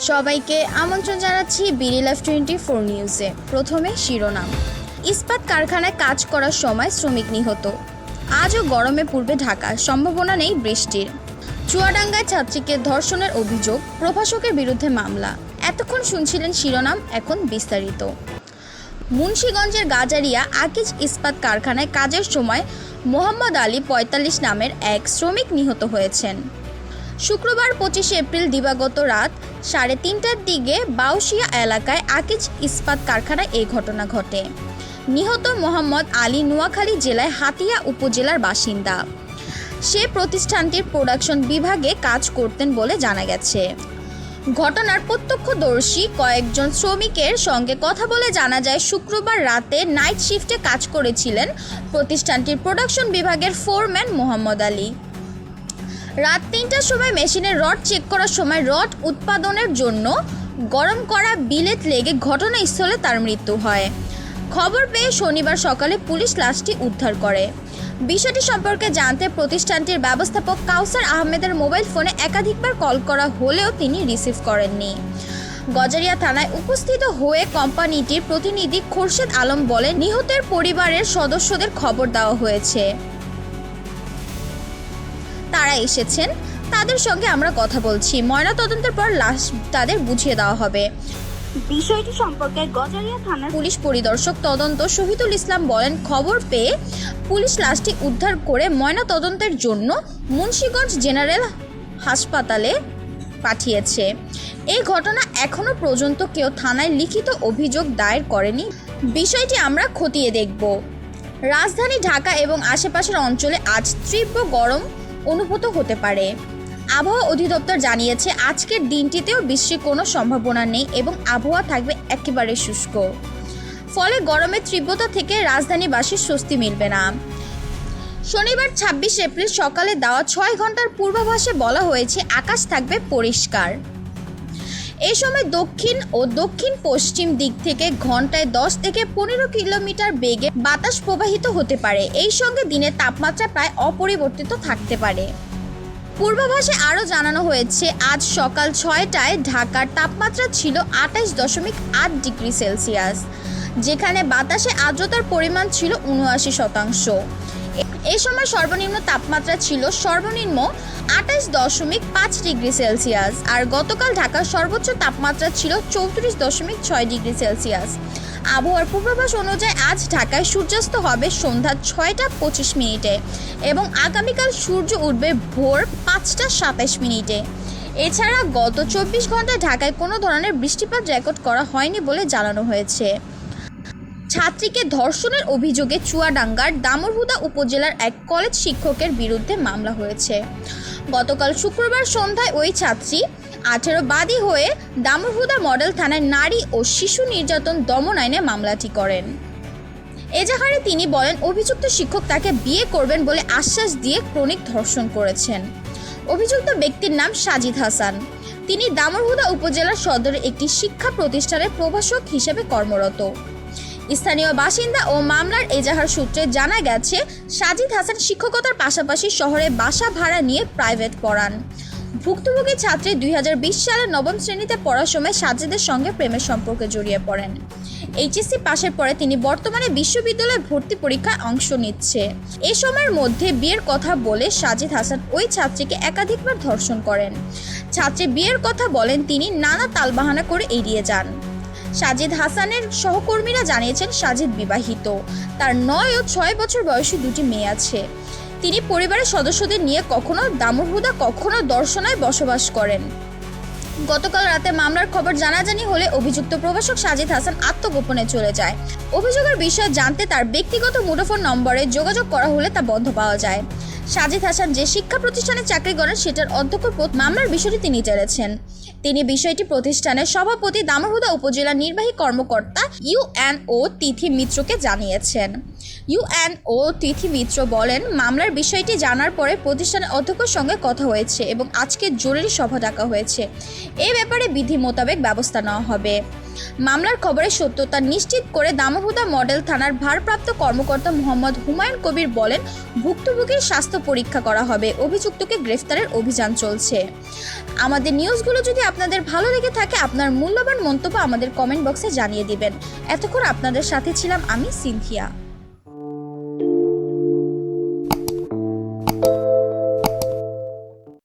সবাইকে আমন্ত্রণ জানাচ্ছি বিডি লাইফ টোয়েন্টি ফোর নিউজে। প্রথমে শিরোনাম। ইস্পাত কারখানায় কাজ করার সময় শ্রমিক নিহত। আজও গরমে পূর্বে ঢাকা, সম্ভাবনা নেই বৃষ্টির। চুয়াডাঙ্গায় ছাত্রীকে ধর্ষণের অভিযোগ, প্রভাষকের বিরুদ্ধে মামলা। এতক্ষণ শুনছিলেন শিরোনাম, এখন বিস্তারিত। মুন্সীগঞ্জের গাজারিয়া আকিজ ইস্পাত কারখানায় কাজের সময় মোহাম্মদ আলী পঁয়তাল্লিশ নামের এক শ্রমিক নিহত হয়েছেন। শুক্রবার পঁচিশে এপ্রিল দিবাগত রাত সাড়ে তিনটার দিকে বাউশিয়া এলাকায় আকিজ ইস্পাত কারখানায় এই ঘটনা ঘটে। নিহত মোহাম্মদ আলী নোয়াখালী জেলায় হাতিয়া উপজেলার বাসিন্দা। সে প্রতিষ্ঠানটির প্রোডাকশন বিভাগে কাজ করতেন বলে জানা গেছে। ঘটনার প্রত্যক্ষদর্শী কয়েকজন শ্রমিকের সঙ্গে কথা বলে জানা যায়, শুক্রবার রাতে নাইট শিফটে কাজ করেছিলেন প্রতিষ্ঠানটির প্রোডাকশন বিভাগের ফোরম্যান মোহাম্মদ আলী। রাত তিনটার সময় মেশিনের রড চেক করার সময় রড উৎপাদনের জন্য গরম করা বিলেত লেগে ঘটনাস্থলে তার মৃত্যু হয়। খবর পেয়ে শনিবার সকালে পুলিশ লাশটি উদ্ধার করে। বিষয়টি সম্পর্কে জানতে প্রতিষ্ঠানটির ব্যবস্থাপক কাউসার আহমেদের মোবাইল ফোনে একাধিকবার কল করা হলেও তিনি রিসিভ করেননি। গজারিয়া থানায় উপস্থিত হয়ে কোম্পানিটির প্রতিনিধি খোরশেদ আলম বলে নিহতের পরিবারের সদস্যদের খবর দেওয়া হয়েছে। এসেছেন তাদের সঙ্গে আমরা কথা বলছি। ময়নাতদন্তের পর লাশ তাদের বুঝিয়ে দেওয়া হবে। বিষয়টি সম্পর্কে গজারিয়া থানার পুলিশ পরিদর্শক তদন্ত শহীদুল ইসলাম বলেন খবর পেয়ে পুলিশ লাশটি উদ্ধার করে ময়না তদন্তের জন্য মুন্সীগঞ্জ জেনারেল হাসপাতালে পাঠিয়েছে। এই ঘটনা এখনও পর্যন্ত কেউ থানায় লিখিত অভিযোগ দায়ের করেনি। বিষয়টি আমরা খতিয়ে দেখব। রাজধানী ঢাকা এবং আশেপাশের অঞ্চলে আজ তীব্র গরম অনুভূত হতে পারে। আবহাওয়া অধিদপ্তর জানিয়েছে, আজকের দিনটিতেও বৃষ্টির কোনো সম্ভাবনা নেই এবং আবহাওয়া থাকবে একেবারে শুষ্ক। ফলে গরমের তীব্রতা থেকে রাজধানীবাসীর স্বস্তি মিলবে না। শনিবার ছাব্বিশ এপ্রিল সকালে দেওয়া ছয় ঘণ্টার পূর্বাভাসে বলা হয়েছে, আকাশ থাকবে পরিষ্কার। এই সময় দক্ষিণ ও দক্ষিণ পশ্চিম দিক থেকে ঘন্টায় দশ থেকে পনেরো কিলোমিটার বেগে বাতাস প্রবাহিত হতে পারে। এই সঙ্গে দিনের তাপমাত্রা প্রায় অপরিবর্তিত থাকতে পারে। পূর্বাভাসে আরও জানানো হয়েছে, আজ সকাল ছয়টায় ঢাকার তাপমাত্রা ছিল আঠাশ দশমিক আট ডিগ্রি সেলসিয়াস, যেখানে বাতাসে আর্দ্রতার পরিমাণ ছিল উনআশি শতাংশ। এ- সময় সর্বনিম্ন তাপমাত্রা ছিল সর্বনিম্ন আঠাশ দশমিক পাঁচ ডিগ্রি সেলসিয়াস, আর গতকাল ঢাকার সর্বোচ্চ তাপমাত্রা ছিল চৌত্রিশ দশমিক ছয় ডিগ্রি সেলসিয়াস। আবহাওয়ার পূর্বাভাস অনুযায়ী আজ ঢাকায় সূর্যাস্ত হবে সন্ধ্যা ছয়টা পঁচিশ মিনিটে এবং আগামীকাল সূর্য উঠবে ভোর পাঁচটা সাতাশ মিনিটে। এছাড়া গত চব্বিশ ঘন্টায় ঢাকায় কোনো ধরনের বৃষ্টিপাত রেকর্ড করা হয়নি বলে জানানো হয়েছে। ছাত্রীকে ধর্ষণের অভিযোগে চুয়াডাঙ্গার দামরহুদা উপজেলার এক কলেজ শিক্ষকের বিরুদ্ধে মামলা হয়েছে। গতকাল শুক্রবার সন্ধ্যায় ওই ছাত্রী আঠেরো বাদী হয়ে দামরহুদা মডেল থানায় নারী ও শিশু নির্যাতন দমন আইনে মামলাটি করেন। এজাহারে তিনি বলেন, অভিযুক্ত শিক্ষক তাকে বিয়ে করবেন বলে আশ্বাস দিয়ে ক্রনিক ধর্ষণ করেছেন। অভিযুক্ত ব্যক্তির নাম সাজিদ হাসান। তিনি দামরহুদা উপজেলার সদরে একটি শিক্ষা প্রতিষ্ঠানের প্রভাষক হিসেবে কর্মরত। স্থানীয় বাসিন্দা ও মামলার এজাহার সূত্রে জানা গেছে, সাজিদ হাসান শিক্ষকতার পাশাপাশি শহরে বাসা ভাড়া নিয়ে প্রাইভেট পড়ান। ভুক্তভোগী ছাত্রী দুই সালে নবম শ্রেণীতে পড়ার সময় সাজিদের সঙ্গে প্রেমের সম্পর্কে জড়িয়ে পড়েন। এইচএসসি পাশের পরে তিনি বর্তমানে বিশ্ববিদ্যালয়ে ভর্তি পরীক্ষায় অংশ নিচ্ছে। এ সময়ের মধ্যে বিয়ের কথা বলে সাজিদ হাসান ওই ছাত্রীকে একাধিকবার ধর্ষণ করেন। ছাত্রী বিয়ের কথা বলেন, তিনি নানা তালবাহানা করে এড়িয়ে যান। সাজিদ হাসানের সহকর্মীরা জানিয়েছেন সাজিদ বিবাহিত। তার নয় ও ছয় বছর বয়সী দুটি মেয়ে আছে। তিনি পরিবারের সদস্যদের নিয়ে কখনো দামরহুদা কখনো দর্শনায় বসবাস করেন। গতকাল রাতে মামলার খবর জানাজানি হলে অভিযুক্ত প্রভাষক সাজিদ হাসান আত্মগোপনে চলে যায়। অভিযোগের বিষয়ে জানতে তার ব্যক্তিগত মুঠোফোন নম্বরে যোগাযোগ করা হলে তা বন্ধ পাওয়া যায়। সাজিদ হাসান যে শিক্ষা প্রতিষ্ঠানে চাকরি করেন, সেটার অধ্যক্ষ মামলার বিষয়টি তিনি জেনেছেন। তিনি বিষয়টি প্রতিষ্ঠানের সভাপতি দামরহুদা উপজেলা নির্বাহী কর্মকর্তা ইউএনও তিথি মিত্রকে জানিয়েছেন। ইউএনও তিথি মিত্র বলেন, মামলার বিষয়টি জানার পরে প্রতিষ্ঠানের অধ্যক্ষের সঙ্গে কথা হয়েছে এবং আজকে জরুরি সভা ডাকা হয়েছে। এ ব্যাপারে বিধি মোতাবেক ব্যবস্থা নেওয়া হবে। মামলার খবরের সত্যতা নিশ্চিত করে দামোহুদা মডেল থানার ভারপ্রাপ্ত কর্মকর্তা মোহাম্মদ হুমায়ুন কবির বলেন, ভুক্তভোগীর স্বাস্থ্য পরীক্ষা করা হবে। অভিযুক্তকে গ্রেফতারের অভিযান চলছে। আমাদের নিউজগুলো যদি আপনাদের ভালো লেগে থাকে, আপনার মূল্যবান মন্তব্য আমাদের কমেন্ট বক্সে জানিয়ে দিবেন। এতক্ষণ আপনাদের সাথে ছিলাম আমি সিনথিয়া।